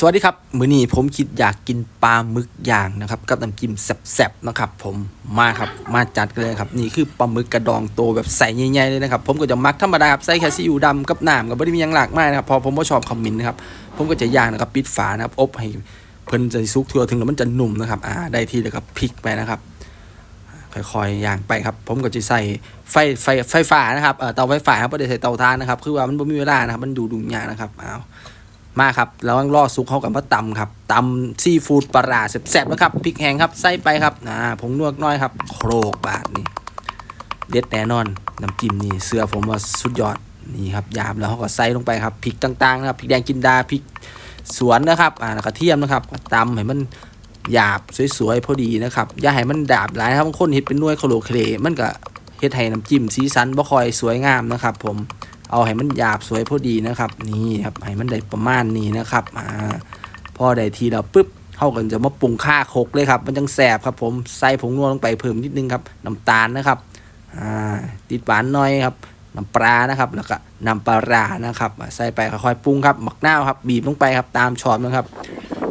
สวัสดีครับ มื้อนี้ผมคิดอยากกินปลาหมึกย่างนะครับ กับน้ำจิ้มแซ่บๆนะครับ ผมมาครับมาจัดกันเลยครับนี่คือปลาหมึกกระดองโตแบบใส่ใหญ่ๆเลยนะครับ ผมก็จะมักธรรมดาครับใส่แค่ซีอิ๊วดำกับน้ำกับไม่ได้มีอย่างหลากมากนะครับพอผมก็ชอบคอมมินนะครับผมก็จะย่างนะครับปิดฝานะครับอบให้เพิ่นจะสุกทั่วถึงแล้วมันจะนุ่มนะครับอ่าได้ที่แล้วก็พลิกไปนะครับ ค่อยๆย่างไปครับ ผมก็จะใส่ไฟไฟไฟฟ้านะครับเอ่อเตาไฟฟ้าครับไม่ได้ใส่เตาถ่านนะครับ คือว่ามันไม่มีเวลานะครับมันดูดุงยากนะครับอ้าว มาครับแล้วรอสุกเข้ากับมาตำครับตำซีฟู้ดปลาแซ่บๆนะครับพริกแห้งครับใส่ไปครับอ่าผงนวกน้อยครับ โครกบาทนี่เด็ดแน่นอนน้ำจิ้มนี่เสื้อผมว่าสุดยอดนี่ครับยามแล้วเขาก็ใส่ลงไปครับพริกต่างๆนะครับพริกแดงจินดาพริกสวนนะครับอ่ากระเทียมนะครับก็ตำให้มันหยาบสวยๆพอดีนะครับอย่าให้มันดาบหลายนะครับบางคนเห็ดเป็นนวยโคโลเคลมันก็เฮ็ดให้น้ำจิ้มสีสันบ่คอยสวยงามนะครับ ผม เอาให้มันหยาบสวยพอดีนะครับ นี่ครับให้มันได้ประมาณนี้นะครับอ่าพอได้ทีเราปุ๊บเท่ากันจะมาปรุงข้าโคกเลยครับ มันจังแสบครับผมใส่ผงนัวลงไปเพิ่มนิดนึงครับน้ำตาลนะครับอ่าติดหวานน่อยครับน้ำปลานะครับ แล้วก็น้ำปลาร้านะครับ ใส่ไปค่อยๆปรุงครับหมักหน้าครับบีบลงไปครับตามชอบนะครับ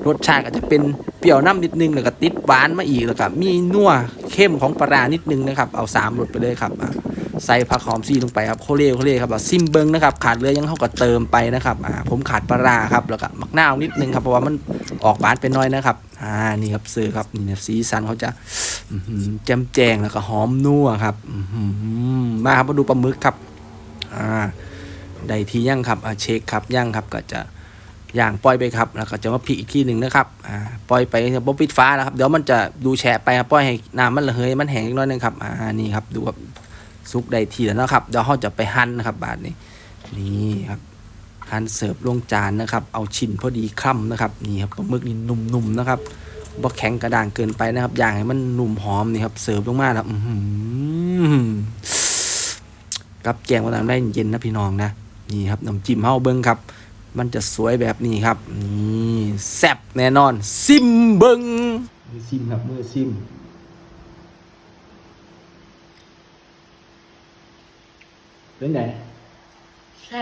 รสชาติก็จะเป็นเปรี้ยวน้ำนิดนึงแล้วก็ติดหวานมาอีกแล้วก็มีนัวเข้มของปลารานิดนึงนะครับ เอาสามรสไปเลยครับอะ ใส่ผักหอมซีลงไปครับโคเล่โคเล่ครับเอาซิมเบิงนะครับขาดเหลือยังเขาก็เติมไปนะครับอ่าผมขาดปลาราครับแล้วก็มักนานิดนึงครับเพราะว่ามันออกหวานไปน้อยนะครับอ่านี่ครับเสือครับนี่นะสีสันเขาจะแจ่มแจงแล้วก็หอมนัวครับมาครับมาดูปลาหมึกครับอ่าได้ทีย่างครับเช็คครับย่างครับก็จะย่างปล่อยไปครับ แล้วก็จะมาพลิกอีกที่หนึ่งนะครับอ่าปล่อยไปบ่ปิดฟ้าแล้วครับ เดี๋ยวมันจะดูแฉะไปครับปล่อยให้น้ำมันระเหยมันแห้งอีกน้อยนึงครับอ่านี่ครับดูครับ ซุกได้ทีแล้วนะครับเดี๋ยวเราจะไปหั่นนะครับบาทนี้นี่ครับหั่นเสิร์ฟลงจานนะครับ เอาชิ้นพอดีคล่ำนะครับนี่ครับปลาหมึกนี่นุ่มๆนะครับบ่แข็งกระด้างเกินไปนะครับอย่างให้มันนุ่มหอมนี่ครับเสิร์ฟลงมาแล้วอือหือกับแกงมาตามได้เย็นนะพี่น้องนะนี่ครับน้ำจิ้มเฮาเบิ้งครับ มันจะสวยแบบนี้ครับนี่แซ่บแน่นอน ซิมเบิงซิมครับเมื่อซิม เป็นไงแซ่